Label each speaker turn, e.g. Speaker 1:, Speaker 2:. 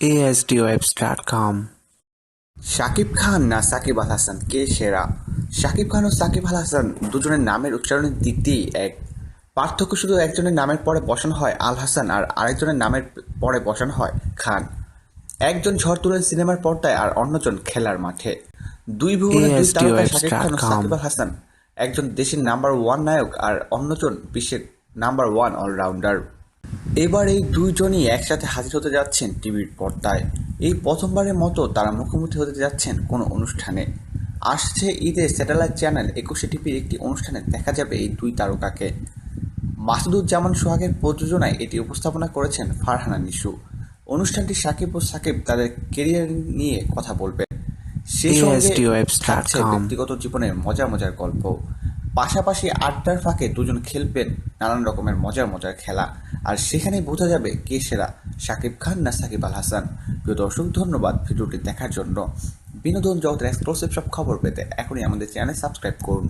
Speaker 1: ASDWebs.com.
Speaker 2: Shakib Khan না সাকিব আল হাসান? কে সেরা? শাকিব খান ও সাকিব আল হাসান দুজনের নামের উচ্চারণের দিক দিয়েই এক। পার্থক্য শুধু একজনের নামের পরে বসানো হয় আল হাসান আর আরেকজনের নামের পরে বসানো হয় খান। একজন ঝড় তুলেন সিনেমার পর্দায় আর অন্যজন খেলার মাঠে। দুই ভুবনের দুই তারকা শাকিব খান ও সাকিব আল হাসান। একজন দেশের নাম্বার ওয়ান নায়ক আর অন্যজন বিশ্বের নাম্বার ওয়ান অলরাউন্ডার। এবার এই দুইজনই একসাথে হাজির হতে যাচ্ছেন টিভির পর্দায়। এই প্রথমবারের মতো তারা মুখোমুখি হতে যাচ্ছেন কোনো অনুষ্ঠানে। আসছে ঈদে স্যাটেলাইট চ্যানেল একুশে টিভির একটি অনুষ্ঠানে দেখা যাবে এই দুই তারকাকে। মাসুদুজ্জামান সোহাগের প্রযোজনায় এটি উপস্থাপনা করেছেন ফারহানা নিশু। অনুষ্ঠানটি সাকিব ও সাকিব তাদের কেরিয়ার নিয়ে কথা বলবেন। সেই সঙ্গে থাকছে ব্যক্তিগত জীবনের মজার মজার গল্প। পাশাপাশি আড্ডার ফাঁকে দুজন খেলবেন নানান রকমের মজার মজার খেলা। আর সেখানে বোঝা যাবে কে সেরা সাকিব খান না সাকিব আল হাসান। প্রিয় দর্শক, ধন্যবাদ ভিডিওটি দেখার জন্য। বিনোদন জগতের এক্সক্লুসিভ সব খবর পেতে এখনই আমাদের চ্যানেল সাবস্ক্রাইব করুন।